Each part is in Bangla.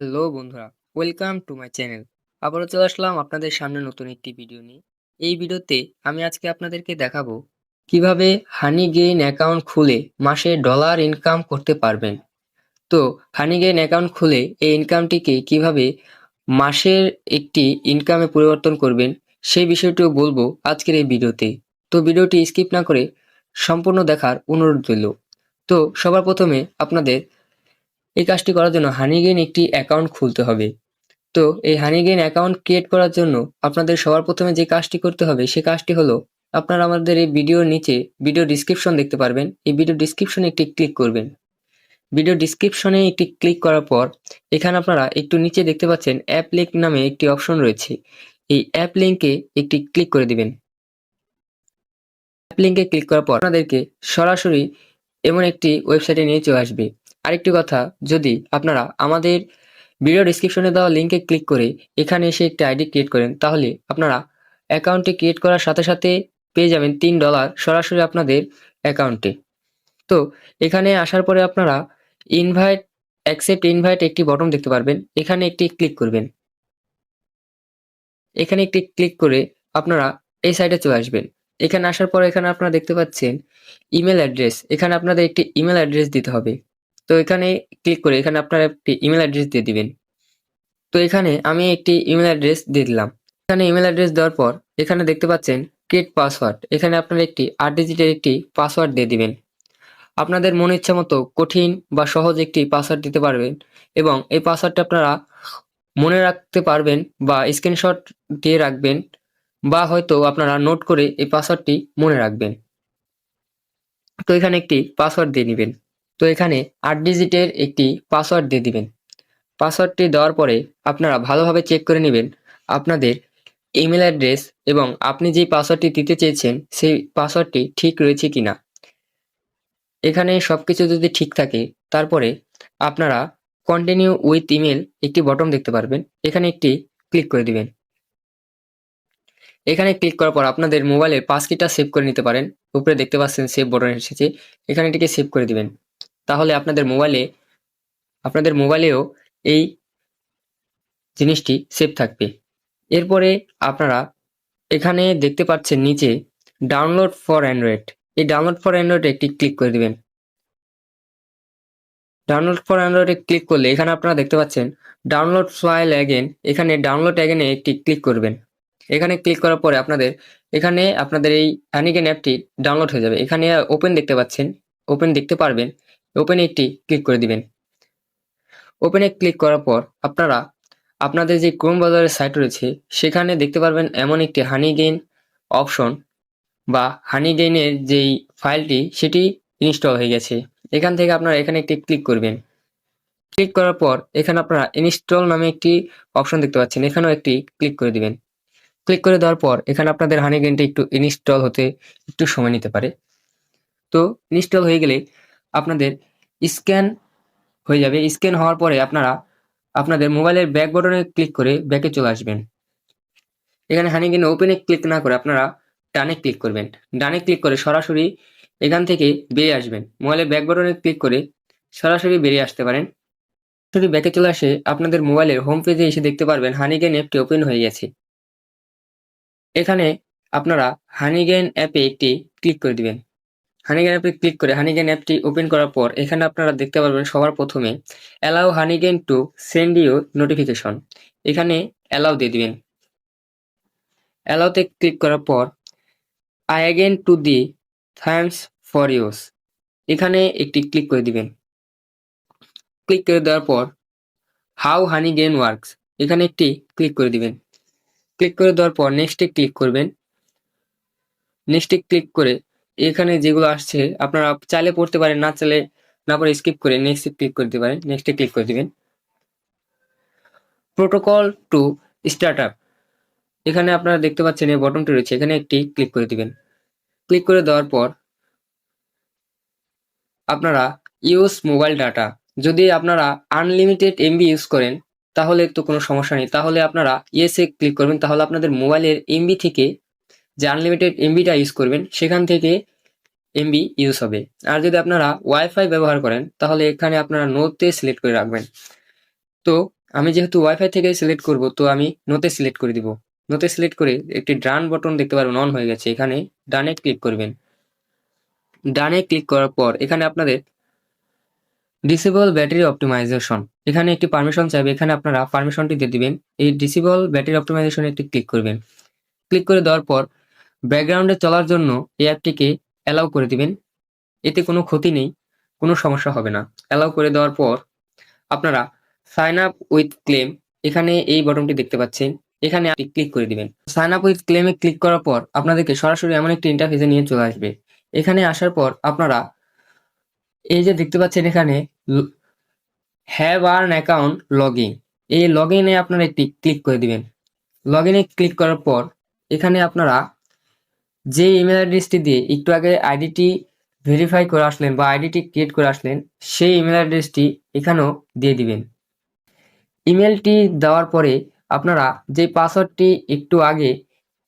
হ্যালো বন্ধুরা, ওয়েলকাম টু মাই চ্যানেল। আবারও চলে আসলাম আপনাদের সামনে নতুন একটি ভিডিও নিয়ে। এই ভিডিওতে আমি আজকে আপনাদেরকে দেখাবো কীভাবে হানি গেইন অ্যাকাউন্ট খুলে মাসে ডলার ইনকাম করতে পারবেন। তো হানি গেইন অ্যাকাউন্ট খুলে এই ইনকামটিকে কীভাবে মাসের একটি ইনকামে পরিবর্তন করবেন, সেই বিষয়টিও বলব আজকের এই ভিডিওতে। তো ভিডিওটি স্কিপ না করে সম্পূর্ণ দেখার অনুরোধ রইল। তো সবার প্রথমে আপনাদের এই কাজটি করার জন্য হানিগেইন একটি অ্যাকাউন্ট খুলতে হবে। তো এই হানিগেইন অ্যাকাউন্ট ক্রিয়েট করার জন্য আপনাদের সবার প্রথমে যে কাজটি করতে হবে, সে কাজটি হলো আপনারা আমাদের এই ভিডিওর নিচে ভিডিও ডিসক্রিপশন দেখতে পারবেন। এই ভিডিও ডিসক্রিপশনে একটি ক্লিক করবেন। ভিডিও ডিসক্রিপশনে একটি ক্লিক করার পর এখানে আপনারা একটু নিচে দেখতে পাচ্ছেন অ্যাপ লিঙ্ক নামে একটি অপশন রয়েছে। এই অ্যাপ লিঙ্কে একটি ক্লিক করে দিবেন। অ্যাপ লিঙ্কে ক্লিক করার পর আপনাদেরকে সরাসরি এমন একটি ওয়েবসাইটে নিয়ে চলে আসবে। আরেকটি কথা, যদি আপনারা আমাদের ভিডিও ডিসক্রিপশনে দেওয়া লিঙ্কে ক্লিক করে এখানে এসে একটি আইডি ক্রিয়েট করেন, তাহলে আপনারা অ্যাকাউন্টটি ক্রিয়েট করার সাথে সাথে পেয়ে যাবেন তিন ডলার সরাসরি আপনাদের অ্যাকাউন্টে তো এখানে আসার পরে আপনারা ইনভাইট অ্যাকসেপ্ট ইনভাইট একটি বটন দেখতে পারবেন, এখানে একটি ক্লিক করবেন। এখানে একটি ক্লিক করে আপনারা এই সাইডে চলে আসবেন। এখানে আসার পর এখানে আপনারা দেখতে পাচ্ছেন ইমেল অ্যাড্রেস এখানে আপনাদের একটি ইমেল অ্যাড্রেস দিতে হবে। তো এখানে ক্লিক করে এখানে আপনারা একটি ইমেল অ্যাড্রেস দিয়ে দিবেন। তো এখানে আমি একটি ইমেল অ্যাড্রেস দিয়ে দিলাম। এখানে ইমেল অ্যাড্রেস দেওয়ার পর এখানে দেখতে পাচ্ছেন ক্রিয়েট পাসওয়ার্ড এখানে আপনারা একটি আট ডিজিটের একটি পাসওয়ার্ড দিয়ে দিবেন। আপনাদের মনে ইচ্ছা মতো কঠিন বা সহজ একটি পাসওয়ার্ড দিতে পারবেন এবং এই পাসওয়ার্ডটা আপনারা মনে রাখতে পারবেন বা স্ক্রিনশট দিয়ে রাখবেন বা হয়তো আপনারা নোট করে এই পাসওয়ার্ডটি মনে রাখবেন। তো এখানে একটি পাসওয়ার্ড দিয়ে নেবেন তো এখানে আট ডিজিটের একটি পাসওয়ার্ড দিয়ে দিবেন। পাসওয়ার্ডটি দেওয়ার পরে আপনারা ভালোভাবে চেক করে নেবেন আপনাদের ইমেল অ্যাড্রেস এবং আপনি যেই পাসওয়ার্ডটি দিতে চেয়েছেন সেই পাসওয়ার্ডটি ঠিক রয়েছে কিনা। এখানে সব কিছু যদি ঠিক থাকে, তারপরে আপনারা কন্টিনিউ উইথ ইমেল একটি বটন দেখতে পারবেন। এখানে একটি ক্লিক করে দিবেন। এখানে ক্লিক করার পর আপনাদের মোবাইলের পাসকিটা সেভ করে নিতে পারেন। উপরে দেখতে পাচ্ছেন সেভ বটন এসেছে। এখানে এটিকে সেভ করে দিবেন। তাহলে আপনাদের মোবাইলে আপনাদের মোবাইলেও এই জিনিসটি সেভ থাকবে। এরপরে আপনারা এখানে দেখতে পাচ্ছেন নিচে ডাউনলোড ফর অ্যান্ড্রয়েড এই ডাউনলোড ফর অ্যান্ড্রয়েডে একটি ক্লিক করে দিবেন। ডাউনলোড ফর অ্যান্ড্রয়েডে ক্লিক করলে এখানে আপনারা দেখতে পাচ্ছেন ডাউনলোড ফাইল অ্যাগেন এখানে ডাউনলোড অ্যাগেনে একটি ক্লিক করবেন। এখানে ক্লিক করার পরে আপনাদের, এখানে আপনাদের এই অ্যানিগেন অ্যাপটি ডাউনলোড হয়ে যাবে। এখানে ওপেন দেখতে পাচ্ছেন ওপেন দেখতে পারবেন। ওপেনে একটি ক্লিক করে দিবেন। ওপেনে ক্লিক করার পর আপনারা আপনাদের যে ক্রোম বাজারের সাইট রয়েছে, সেখানে দেখতে পারবেন এমন একটি হানি গেইন অপশন বা হানি গেইনের যেই ফাইলটি, সেটি ইনস্টল হয়ে গেছে। এখান থেকে আপনারা এখানে একটি ক্লিক করবেন। ক্লিক করার পর এখানে আপনারা ইনস্টল নামে একটি অপশন দেখতে পাচ্ছেন। এখানেও একটি ক্লিক করে দিবেন। ক্লিক করে দেওয়ার পর এখানে আপনাদের হানি গেইনটি একটু ইনস্টল হতে একটু সময় নিতে পারে। তো ইনস্টল হয়ে গেলে আপনাদের স্ক্যান হয়ে যাবে। স্ক্যান হওয়ার পরে আপনারা আপনাদের মোবাইলের ব্যাক বটনে ক্লিক করে ব্যাকে চলে আসবেন। এখানে হানিগেন ওপেনে ক্লিক না করে আপনারা ডানে ক্লিক করবেন। ডানে ক্লিক করে সরাসরি এখান থেকে বেরিয়ে আসবেন। মোবাইলের ব্যাক বটনে ক্লিক করে সরাসরি বেরিয়ে আসতে পারেন। যদি ব্যাকে চলে আসে, আপনাদের মোবাইলের হোম পেজে এসে দেখতে পারবেন হানিগেন অ্যাপটি ওপেন হয়ে গেছে। এখানে আপনারা হানিগেন অ্যাপে একটি ক্লিক করে দিবেন। হানিগেন অ্যাপে ক্লিক করে হানিগেন অ্যাপটি ওপেন করার পর এখানে আপনারা দেখতে পারবেন সবার প্রথমে allow Honeygain to send you notification এখানে অ্যালাউ দিয়ে দিবেন। অ্যালাউতে ক্লিক করার পর I again to the thanks for use এখানে একটি ক্লিক করে দিবেন। ক্লিক করে দেওয়ার পর হাউ হানি গেন ওয়ার্কস এখানে একটি ক্লিক করে দিবেন। ক্লিক করে দেওয়ার পর নেক্সটে ক্লিক করবেন। নেক্সটে ক্লিক করে এখানে যেগুলো আসছে, আপনারা চাইলে পড়তে পারেন, না চাইলে না পরে স্কিপ করে নেক্সটে ক্লিক করে দিতে পারেন নেক্সটে ক্লিক করে দিবেন। প্রোটোকল টু স্টার্ট আপ এখানে আপনারা দেখতে পাচ্ছেন, এই বটনটি রয়েছে, এখানে একটি ক্লিক করে দিবেন। ক্লিক করে দেওয়ার পর আপনারা ইউজ মোবাইল ডাটা যদি আপনারা আনলিমিটেড এমবি ইউজ করেন, তাহলে তো কোনো সমস্যা নেই। তাহলে আপনারা ইয়েসে ক্লিক করবেন, তাহলে আপনাদের মোবাইলের এমবি থেকে যে আনলিমিটেড এমবিটা ইউজ করবেন, সেখান থেকে এমবি ইউজ হবে। আর যদি আপনারা ওয়াইফাই ব্যবহার করেন, তাহলে এখানে আপনারা নোতে সিলেক্ট করে রাখবেন। তো আমি যেহেতু ওয়াইফাই থেকে সিলেক্ট করব, তো আমি নোতে সিলেক্ট করে দিব। নোতে সিলেক্ট করে একটি ডান বটন দেখতে পারবেন অন হয়ে গেছে। এখানে ডানে ক্লিক করবেন। ডানে ক্লিক করার পর এখানে আপনাদের ডিসেবল ব্যাটারি অপটিমাইজেশন এখানে একটি পারমিশন চাইবে, এখানে আপনারা পারমিশনটি দিয়ে দিবেন। এই ডিসেবল ব্যাটারি অপটিমাইজেশনে একটি ক্লিক করবেন। ক্লিক করে দেওয়ার পর ব্যাকগ্রাউন্ডে চলার জন্য এই অ্যাপটিকে অ্যালাউ করে দিবেন। এতে কোনো ক্ষতি নেই, কোনো সমস্যা হবে না। অ্যালাউ করে দেওয়ার পর আপনারা সাইন আপ উইথ ক্লেম এখানে এই বটনটি দেখতে পাচ্ছেন। এখানে আপনি ক্লিক করে দিবেন। সাইন আপ উইথ ক্লেমে ক্লিক করার পর আপনাদেরকে সরাসরি এমন একটি ইন্টারফেসে নিয়ে চলে আসবে। এখানে আসার পর আপনারা এই যে দেখতে পাচ্ছেন এখানে have an account log in এই লগ ইনে আপনারা একটি ক্লিক করে দিবেন। লগ ইনে ক্লিক করার পর এখানে আপনারা যে ইমেল অ্যাড্রেসটি দিয়ে একটু আগে আইডিটি ভেরিফাই করে আসলেন বা আইডিটি ক্রিয়েট করে আসলেন, সেই ইমেল অ্যাড্রেসটি এখানেও দিয়ে দিবেন। ইমেলটি দেওয়ার পরে আপনারা যে পাসওয়ার্ডটি একটু আগে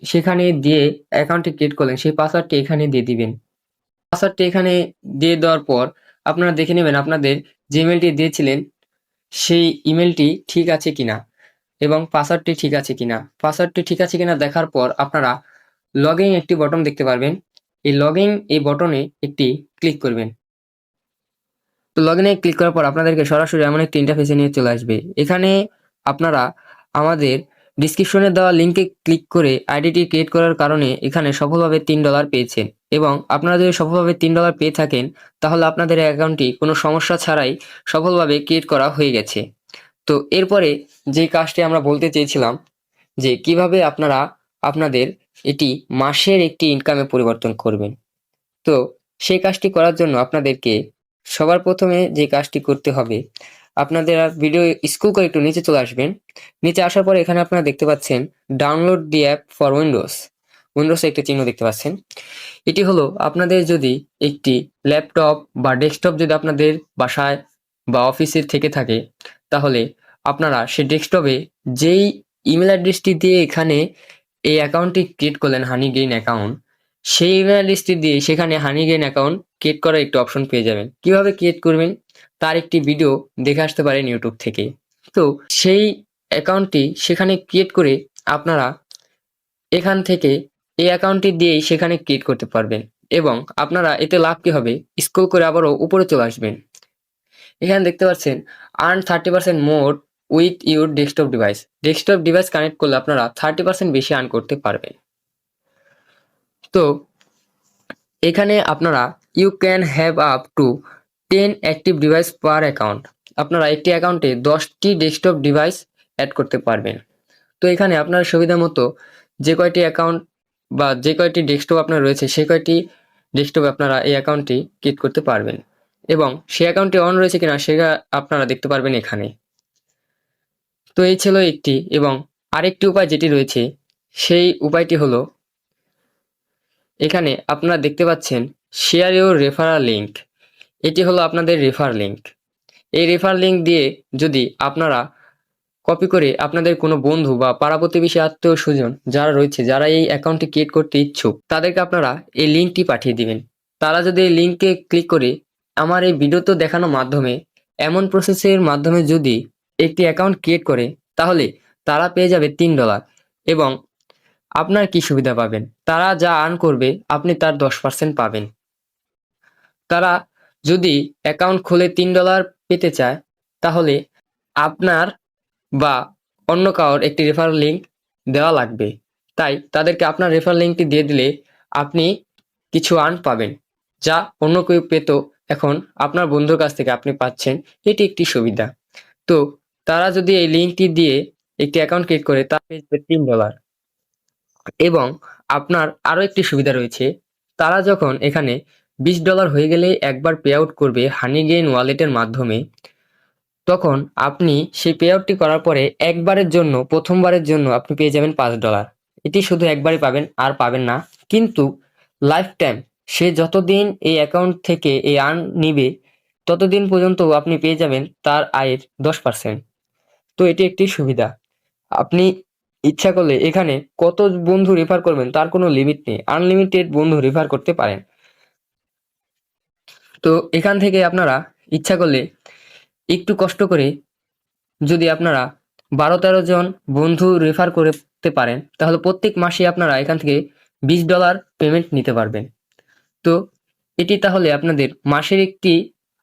সেখানে দিয়ে অ্যাকাউন্টটি ক্রিয়েট করলেন, সেই পাসওয়ার্ডটি এখানে দিয়ে দিবেন। পাসওয়ার্ডটি এখানে দিয়ে দেওয়ার পর আপনারা দেখে নেবেন আপনাদের যে ইমেলটি দিয়েছিলেন, সেই ইমেলটি ঠিক আছে কিনা এবং পাসওয়ার্ডটি ঠিক আছে কিনা। পাসওয়ার্ডটি ঠিক আছে কিনা দেখার পর আপনারা লগ ইন একটি বটন দেখতে পারবেন। এই লগ ইন এই বটনে একটি ক্লিক করবেন। তো লগ ইনে ক্লিক করার পর আপনাদেরকে সরাসরি এমন একটি ইন্টারফেসে নিয়ে চলে আসবে। এখানে আপনারা আমাদের ডিসক্রিপশনে দেওয়া লিঙ্কে ক্লিক করে আইডিটি ক্রিয়েট করার কারণে এখানে সফলভাবে তিন ডলার পেয়েছেন। এবং আপনারা যদি সফলভাবে তিন ডলার পেয়ে থাকেন, তাহলে আপনাদের অ্যাকাউন্টটি কোনো সমস্যা ছাড়াই সফলভাবে ক্রিয়েট করা হয়ে গেছে। তো এরপরে যে কাজটি আমরা বলতে চেয়েছিলাম, যে কীভাবে আপনারা আপনাদের এটি মাসের একটি ইনকামে পরিবর্তন করবেন। তো সেই কাজটি করার জন্য আপনাদেরকে সবার প্রথমে যে কাজটি করতে হবে, আপনাদের ভিডিও স্কুল করে একটু নিচে চলে আসবেন। নিচে আসার পরে এখানে আপনারা দেখতে পাচ্ছেন download the app for windows উইন্ডোজে একটি চিহ্ন দেখতে পাচ্ছেন। এটি হলো আপনাদের যদি একটি ল্যাপটপ বা ডেস্কটপ যদি আপনাদের বাসায় বা অফিসে থেকে থাকে, তাহলে আপনারা সেই ডেস্কটপে যেই ইমেল অ্যাড্রেসটি দিয়ে এখানে এই অ্যাকাউন্টটি ক্রিয়েট করলেন হানি গেইন অ্যাকাউন্ট সেই ইমেল অ্যাড্রেসটি দিয়ে সেখানে হানি গেইন অ্যাকাউন্ট ক্রিয়েট করার একটি অপশন পেয়ে যাবেন। কীভাবে ক্রিয়েট করবেন? তার একটি ভিডিও দেখে আসতে পারেন ইউটিউব থেকে। তো সেই অ্যাকাউন্টটি সেখানে ক্রিয়েট করে আপনারা এখান থেকে এই অ্যাকাউন্টটি দিয়েই সেখানে ক্রিয়েট করতে পারবেন এবং আপনারা এতে লাভ কী হবে? স্ক্রল করে আবারও উপরে চলে আসবেন। এখানে দেখতে পাচ্ছেন earn thirty percent more with your desktop device. Desktop device connect করলে আপনারা থার্টি পার্সেন্ট বেশি আর্ন করতে পারবেন। তো, এখানে আপনারা you can have up to ten active device per account আপনারা একটি অ্যাকাউন্টে দশটি ডেস্কটপ ডিভাইস অ্যাড করতে পারবেন। তো, এখানে আপনার সুবিধা মতো যে কয়টি অ্যাকাউন্ট বা যে কয়টি ডেস্কটপ আপনার রয়েছে, সে কয়টি ডেস্কটপে আপনারা এই অ্যাকাউন্টটি ক্রিয়েট করতে পারবেন। এবং সেই অ্যাকাউন্টটি অন রয়েছে কিনা, সেটা আপনারা দেখতে পারবেন এখানে। তো এই ছিল একটি এবং আরেকটি উপায় যেটি রয়েছে, সেই উপায়টি হলো, এখানে আপনারা দেখতে পাচ্ছেন শেয়ার ইউর রেফারাল লিঙ্ক এটি হলো আপনাদের রেফার লিঙ্ক এই রেফার লিঙ্ক দিয়ে যদি আপনারা কপি করে আপনাদের কোনো বন্ধু বা পাড়া প্রতিবেশী আত্মীয় স্বজন যারা রয়েছে, যারা এই অ্যাকাউন্টটি ক্রিয়েট করতে ইচ্ছুক, তাদেরকে আপনারা এই লিঙ্কটি পাঠিয়ে দিবেন। তারা যদি এই লিঙ্কে ক্লিক করে, আমার এই ভিডিওতে দেখানোর মাধ্যমে, এমন প্রসেসের মাধ্যমে যদি একটি অ্যাকাউন্ট ক্রিয়েট করে, তাহলে তারা পেয়ে যাবে তিন ডলার এবং আপনার কি সুবিধা পাবেন? তারা যা আর্ন করবে, আপনি তার দশ পার্সেন্ট পাবেন। তারা যদি অ্যাকাউন্ট খুলে তিন ডলার পেতে চায়, তাহলে আপনার বা অন্য কারোর একটি রেফার লিঙ্ক দেওয়া লাগবে। তাই তাদেরকে আপনার রেফার লিঙ্কটি দিয়ে দিলে আপনি কিছু আর্ন পাবেন, যা অন্য কেউ পেত এখন আপনার বন্ধুর কাছ থেকে আপনি পাচ্ছেন। এটি একটি সুবিধা। তো তারা যদি এই লিঙ্কটি দিয়ে একটি অ্যাকাউন্ট ক্রিয়েট করে তা পেয়ে যাবে তিন ডলার। এবং আপনার আরও একটি সুবিধা রয়েছে, তারা যখন এখানে বিশ ডলার হয়ে গেলে একবার পে আউট করবে হানি গেইন ওয়ালেটের মাধ্যমে, তখন আপনি সেই পে আউটটি করার পরে একবারের জন্য, প্রথমবারের জন্য আপনি পেয়ে যাবেন পাঁচ ডলার। এটি শুধু একবারই পাবেন, আর পাবেন না। কিন্তু লাইফ টাইম সে যতদিন এই অ্যাকাউন্ট থেকে এই আর্ন নিবে, ততদিন পর্যন্ত আপনি পেয়ে যাবেন তার আয়ের দশ পার্সেন্ট। তো এটি একটি সুবিধা। আপনি ইচ্ছা করলে এখানে কত বন্ধু রেফার করবেন তার কোনো লিমিট নেই। আনলিমিটেড বন্ধু রেফার করতে পারেন। তো এখান থেকে আপনারা ইচ্ছা করলে একটু কষ্ট করে যদি আপনারা বারো তেরো জন বন্ধু রেফার করতে পারেন, তাহলে প্রত্যেক মাসে আপনারা এখান থেকে বিশ ডলার পেমেন্ট নিতে পারবেন। তো এটি তাহলে আপনাদের মাসের একটি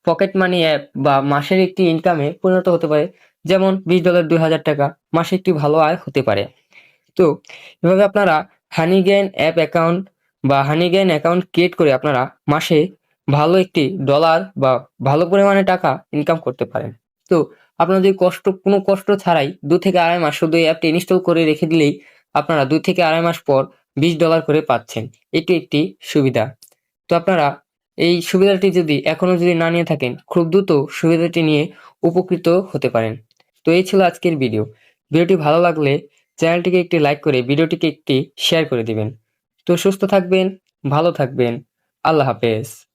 পকেট মানি অ্যাপ বা মাসের একটি ইনকামে পরিণত হতে পারে। যেমন বিশ ডলার দুই হাজার টাকা, মাসে একটি ভালো আয় হতে পারে। তো, এভাবে আপনারা হানিগেন অ্যাপ অ্যাকাউন্ট বা হানিগেন অ্যাকাউন্ট ক্রিয়েট করে আপনারা মাসে ভালো একটি ডলার বা ভালো পরিমাণে টাকা ইনকাম করতে পারেন। তো আপনারা যদি কষ্ট, কোনো কষ্ট ছাড়াই দু থেকে আড়াই মাস শুধু এই অ্যাপটি ইনস্টল করে রেখে দিলেই আপনারা দুই থেকে আড়াই মাস পর বিশ ডলার করে পাচ্ছেন। এটি একটি সুবিধা। তো, আপনারা এই সুবিধাটি যদি এখনও যদি না নিয়ে থাকেন, খুব দ্রুত সুবিধাটি নিয়ে উপকৃত হতে পারেন। তো এই ছিল আজকের ভিডিও। ভিডিওটি ভালো লাগলে চ্যানেলটিকে একটি লাইক করে ভিডিওটিকে একটি শেয়ার করে দিবেন। তো সুস্থ থাকবেন, ভালো থাকবেন। আল্লাহ হাফেজ।